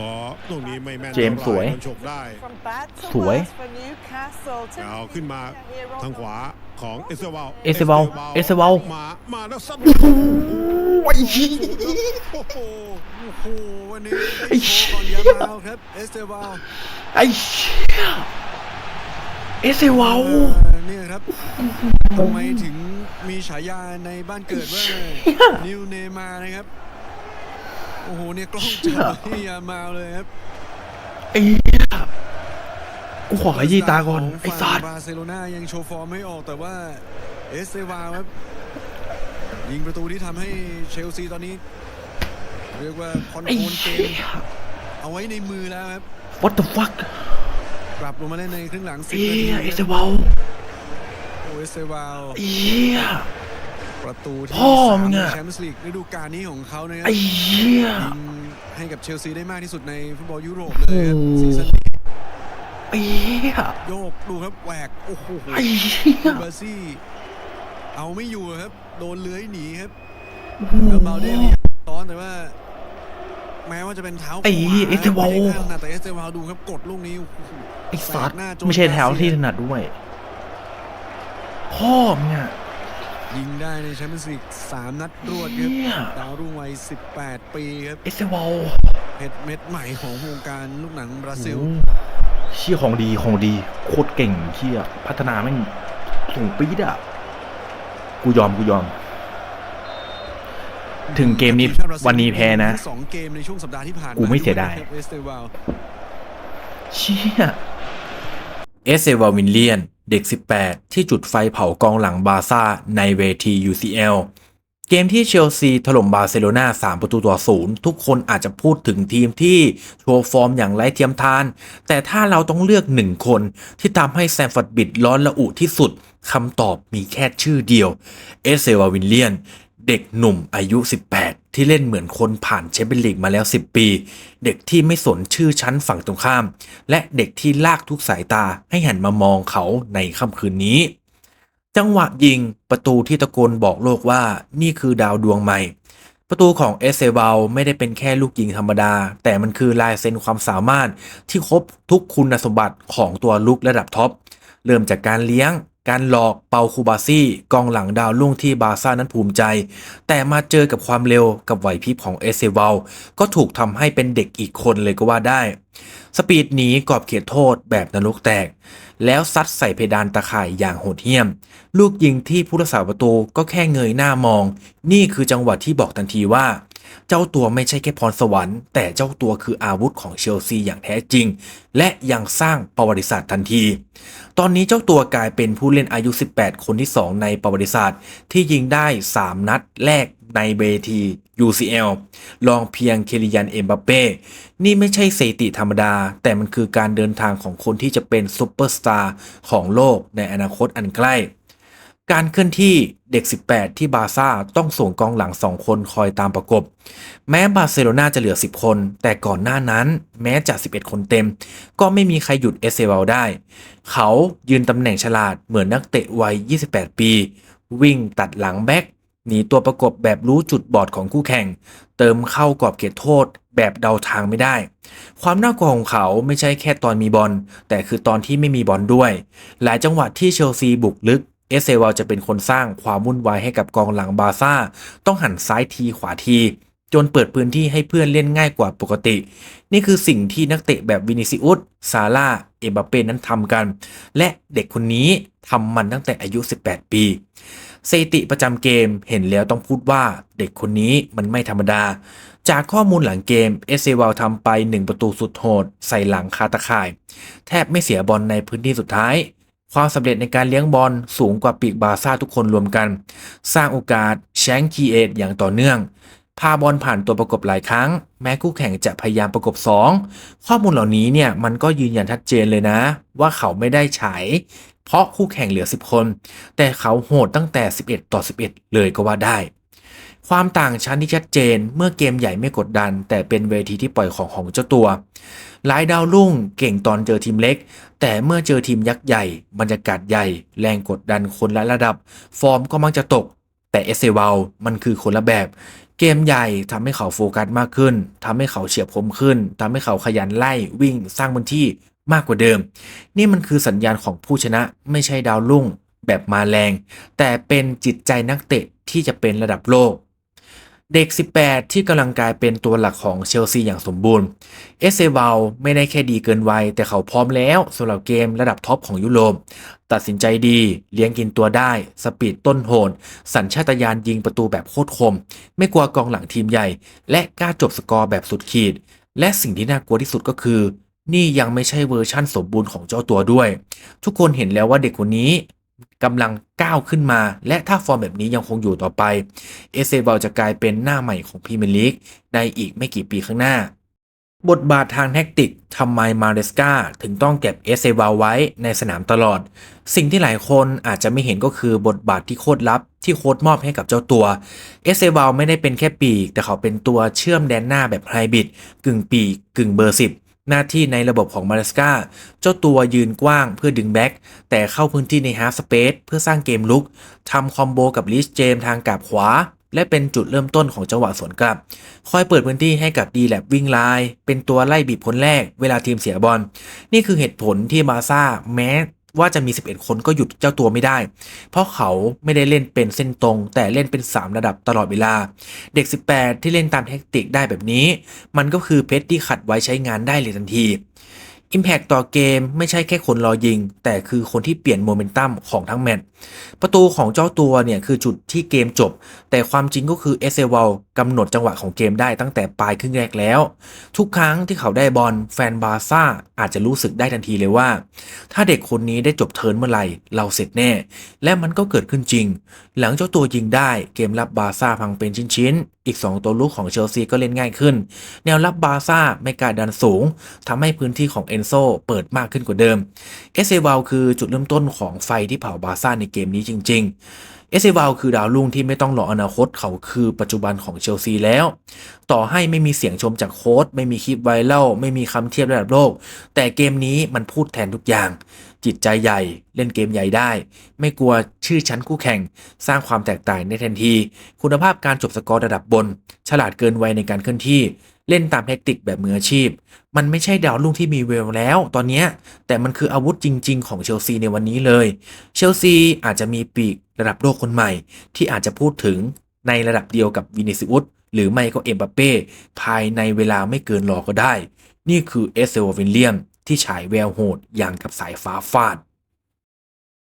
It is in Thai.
ก็ตรงนี้ไม่แม่นเจมส์สวยโดนฉกได้สวยเอาขึ้นมาทางขวาของเอเซวาลเอเซวาลเอเซวาลมามาแล้วซัดโอ้ยโอ้โหโอ้โหวันนี้ไอ้ได้เหี้โชยว์ก่อนยามาลครับเอสเตวาลไอ้เชี่ยเอเซวาลเออเนี่ยครับทำไมถึงมีฉายาในบ้านเกิดว่านิวเนมาร์นะครับ โอ้โหเนี่ยกล้องจับที่ยามาลเลยครับไอ้เหี้ยกูขอขยี้ตาก่อนขงไอ้ฝั่สังตว์บาร์เซโลนายังโชว์ฟอร์มไม่ออกแต่ว่าเอสเตวาลครับยิงประตูที่ทำให้เชลซีตอนนี้ เรียกว่าคอนไอ้โทรลเกเหี้มยเอาไว้ในมือแล้วครับ what the fuck กลับลงมาเล่นในครึ่งหลังสิบเหี้นาทียเอเซวาลโอเอสเซวาลเหี้ย ประตูที่พ่อสามมึงในอะแชมเปี้ยนส์ลีกฤดูกาลนี้ของเขานะครัไอ้เหี้ย ยิงให้กับเชลซีได้มากที่สุดในฟุตบอลยุโรปเลยครับโอ้โห ซีซั่นนี้ไอ้เหี้ยโยกดูครับแหวกโอ้โหไอ้เหี้ยบาซี่ เอาไม่อยู่ครับ โดนเลื้อยหนีครับโอ้โห แล้วเบาเด้พยายามซ้อนแต่ว่า แม้ว่าจะเป็นเท้าขวาไอ้เหี้ยเอสเตวาล ไม่ได้ข้างถนัดแต่เอสเตวาลดูครับกดลูกนี้โอ้โห ไอ้สัตว์แสกหน้าโจนไม่ใช่แถวที่ถนัดด้วยพ่อมึงอะ ยิงได้ในแชมเปี้ยนส์ลีกสามนัดรวดครับเหี้ยดาวรุ่งวัย 18 ปีครับเอเซวาลเพชรเม็ดใหม่ของวงการลูกหนังบราซิลโอ้เชี่ยของดีของดีโคตรเก่งเชี่ยพัฒนาแม่งสูงปี๊ดอะกูยอมกูยอม ถึงเกมนี้ทีชาติบราซิลวันนี้แพ้นะ สองเกมในช่วงสัปดาห์ที่ผ่านกูไม่เสียดายเวสเตวาล เชี่ย เอสเซวาวินเลียน เด็ก 18 ที่จุดไฟเผากองหลังบาซ่าในเวที UCL เกมที่เชลซีถล่มบาร์เซโลนา3 ประตูต่อศูนย์ทุกคนอาจจะพูดถึงทีมที่โชว์ฟอร์มอย่างไร้เทียมทาน แต่ถ้าเราต้องเลือกหนึ่งคนที่ทำให้แซมฟอร์ดบิดร้อนระอุที่สุดคำตอบมีแค่ชื่อเดียว เอเซวาวินเลียน เด็กหนุ่มอายุ 18 ที่เล่นเหมือนคนผ่านแชมเปี้ยนลีกมาแล้ว 10 ปี เด็กที่ไม่สนชื่อชั้นฝั่งตรงข้าม และเด็กที่ลากทุกสายตาให้หันมามองเขาในค่ำคืนนี้ จังหวะยิงประตูที่ตะโกนบอกโลกว่านี่คือดาวดวงใหม่ ประตูของเอเซเบลไม่ได้เป็นแค่ลูกยิงธรรมดา แต่มันคือลายเซ็นความสามารถที่ครบทุกคุณสมบัติของตัวลุกระดับท็อปเริ่มจากการเลี้ยง การหลอกเปาคูบาซี่กองหลังดาวรุ่งที่บาร์ซ่านั้นภูมิใจ แต่มาเจอกับความเร็วกับไหวพริบของเอเซเบลก็ถูกทำให้เป็นเด็กอีกคนเลยก็ว่าได้ สปีดหนีกรอบเขตโทษแบบนรกแตก แล้วซัดใส่เพดานตะข่ายอย่างโหดเหี้ยม ลูกยิงที่ผู้รักษาประตูก็แค่เงยหน้ามอง นี่คือจังหวะที่บอกทันทีว่า เจ้าตัวไม่ใช่แค่พรสวรรค์ แต่เจ้าตัวคืออาวุธของเชลซีอย่างแท้จริง และยังสร้างประวัติศาสตร์ทันที ตอนนี้เจ้าตัวกลายเป็นผู้เล่นอายุ 18 คนที่ 2 ในประวัติศาสตร์ ที่ยิงได้ 3 นัดแรกในเวที UCL ลองเพียงเคลิยันเอ็มบัปเป้ นี่ไม่ใช่เสติธรรมดา แต่มันคือการเดินทางของคนที่จะเป็นซูเปอร์สตาร์ของโลกในอนาคตอันใกล้ การเคลื่อนที่เด็ก 18 ที่บาซ่าต้องส่งกองหลัง 2 คนคอยตามประกบ แม้บาร์เซโลนาจะเหลือ 10 คน แต่ก่อนหน้านั้นแม้จะ 11 คนเต็ม ก็ไม่มีใครหยุดเอเซเวลได้ เขายืนตำแหน่งฉลาดเหมือนนักเตะวัย 28 ปี วิ่งตัดหลังแบ็กหนีตัวประกบแบบรู้จุดบอดของคู่แข่ง เติมเข้ากรอบเขตโทษแบบเดาทางไม่ได้ ความน่ากลัวของเขาไม่ใช่แค่ตอนมีบอล แต่คือตอนที่ไม่มีบอลด้วย หลายจังหวะที่เชลซีบุกลึก เอสเซวาจะเป็นคนสร้างความวุ่นวายให้กับกองหลังบาร์ซ่า ต้องหันซ้ายทีขวาที จนเปิดพื้นที่ให้เพื่อนเล่นง่ายกว่าปกติ นี่คือสิ่งที่นักเตะแบบวินิซิอุสซาร่าเอ็มบัปเป้นั้นทำกัน และเด็กคนนี้ทำมันตั้งแต่อายุ 18 ปีสถิติประจำเกมเห็นแล้วต้องพูดว่าเด็กคนนี้มันไม่ธรรมดา จากข้อมูลหลังเกมเอเซวาลทำไป 1 ประตูสุดโหด ใส่หลังคาตะข่าย แทบไม่เสียบอลในพื้นที่สุดท้าย ความสำเร็จในการเลี้ยงบอลสูงกว่าปีกบาร์ซ่าทุกคนรวมกัน สร้างโอกาสแชงคีเอทอย่างต่อเนื่อง พาบอลผ่านตัวประกบหลายครั้ง แม้คู่แข่งจะพยายามประกบ 2 ข้อมูลเหล่านี้เนี่ยมันก็ยืนยันชัดเจนเลยนะ ว่าเขาไม่ได้ฉายเพราะคู่แข่งเหลือ 10 คน แต่เขาโหดตั้งแต่ 11 ต่อ 11 เลยก็ว่าได้ ความต่างชั้นที่ชัดเจนเมื่อเกมใหญ่ไม่กดดัน แต่เป็นเวทีที่ปล่อยของของเจ้าตัว หลายดาวรุ่งเก่งตอนเจอทีมเล็ก แต่เมื่อเจอทีมยักษ์ใหญ่ บรรยากาศใหญ่ แรงกดดันคนละระดับ ฟอร์มก็มักจะตก แต่เอเซวาลมันคือคนละแบบ เกมใหญ่ทำให้เขาโฟกัสมากขึ้นทำให้เขาเฉียบคมขึ้นทำให้เขาขยันไล่วิ่งสร้างพื้นที่มากกว่าเดิม นี่มันคือสัญญาณของผู้ชนะไม่ใช่ดาวรุ่งแบบมาแรง แต่เป็นจิตใจนักเตะที่จะเป็นระดับโลก เด็ก 18 ที่กำลังกลายเป็นตัวหลักของเชลซีอย่างสมบูรณ์ เอสเซวาลไม่ได้แค่ดีเกินวัย แต่เขาพร้อมแล้วสำหรับเกมระดับท็อปของยุโรป ตัดสินใจดี เลี้ยงกินตัวได้ สปีดต้นโหน สัญชาตญาณยิงประตูแบบโคตรคม ไม่กลัวกองหลังทีมใหญ่ และกล้าจบสกอร์แบบสุดขีด และสิ่งที่น่ากลัวที่สุดก็คือ นี่ยังไม่ใช่เวอร์ชั่นสมบูรณ์ของเจ้าตัวด้วย ทุกคนเห็นแล้วว่าเด็กคนนี้ กำลังก้าวขึ้นมา และถ้าฟอร์มแบบนี้ยังคงอยู่ต่อไป เอเซเบลจะกลายเป็นหน้าใหม่ของพรีเมียร์ลีกในอีกไม่กี่ปีข้างหน้า บทบาททางแท็กติกทำไมมาเรสกาถึงต้องเก็บเอเซเบลไว้ในสนามตลอด สิ่งที่หลายคนอาจจะไม่เห็นก็คือบทบาทที่โคตรลับที่โค้ดมอบให้กับเจ้าตัว เอเซเบลไม่ได้เป็นแค่ปีก แต่เขาเป็นตัวเชื่อมแดนหน้าแบบไฮบริดกึ่งปีกกึ่งเบอร์สิบ หน้าที่ในระบบของมาเลสกาเจ้าตัวยืนกว้างเพื่อดึงแบ็กแต่เข้าพื้นที่ในฮาร์ฟสเปซเพื่อสร้างเกมลุกทำคอมโบกับลิสเจมทางกาบขวา และเป็นจุดเริ่มต้นของจังหวะสวนกลับ คอยเปิดพื้นที่ให้กับดีแลบวิ่งไลน์เป็นตัวไล่บีบคนแรกเวลาทีมเสียบอล นี่คือเหตุผลที่มาร์ซ่าแม้ ว่าจะมี 11 คนก็หยุดเจ้าตัวไม่ได้ เพราะเขาไม่ได้เล่นเป็นเส้นตรง แต่เล่นเป็น 3 ระดับตลอดเวลา เด็ก 18 ที่เล่นตามแท็กติกได้แบบนี้ มันก็คือเพชรที่ขัดไว้ใช้งานได้เลยทันที Impact ต่อเกมไม่ใช่แค่คนรอยิง แต่คือคนที่เปลี่ยนโมเมนตัมของทั้งแมตช์ ประตูของเจ้าตัวเนี่ยคือจุดที่เกมจบ แต่ความจริงก็คือเอเซวลกำหนดจังหวะของเกมได้ตั้งแต่ปลายครึ่งแรกแล้ว ทุกครั้งที่เขาได้บอลแฟนบาร์ซ่าอาจจะรู้สึกได้ทันทีเลยว่า ถ้าเด็กคนนี้ได้จบเทิร์นเมื่อไหร่เราเสร็จแน่ และมันก็เกิดขึ้นจริง หลังเจ้าตัวยิงได้เกมรับบาร์ซ่าพังเป็นชิ้นๆอีก 2 ตัวลูกของเชลซีก็เล่นง่ายขึ้น แนวรับบาร์ซ่าไม่กล้าดันสูงทำให้พื้นที่ของเอนโซเปิดมากขึ้นกว่าเดิมเอเซวาลคือจุดเริ่มต้นของไฟที่เผาบาร์ซ่าในเกมนี้จริง ๆ เอเซวาลคือดาวรุ่งที่ไม่ต้องรออนาคตเขาคือปัจจุบันของเชลซีแล้ว ต่อให้ไม่มีเสียงชมจากโค้ชไม่มีคลิปไวรัลไม่มีคำเทียบระดับโลก แต่เกมนี้มันพูดแทนทุกอย่าง จิตใจใหญ่ เล่นเกมใหญ่ได้ ไม่กลัวชื่อชั้นคู่แข่ง สร้างความแตกต่างในทันที คุณภาพการจบสกอร์ระดับบน ฉลาดเกินวัยในการเคลื่อนที่ เล่นตามแทคติกแบบมืออาชีพ มันไม่ใช่ดาวรุ่งที่มีเวลแล้ว ตอนนี้แต่มันคืออาวุธจริง ๆ ของเชลซีในวันนี้เลย เชลซีอาจจะมีปีกระดับโลกคนใหม่ ที่อาจจะพูดถึงในระดับเดียวกับวินิซิอุสหรือไม่ก็เอ็มบัปเป้ภายในเวลาไม่เกินรอก็ได้ นี่คือเอสเซลวินเลียม ที่ฉายแววโหดอย่างกับสายฟ้าฟาด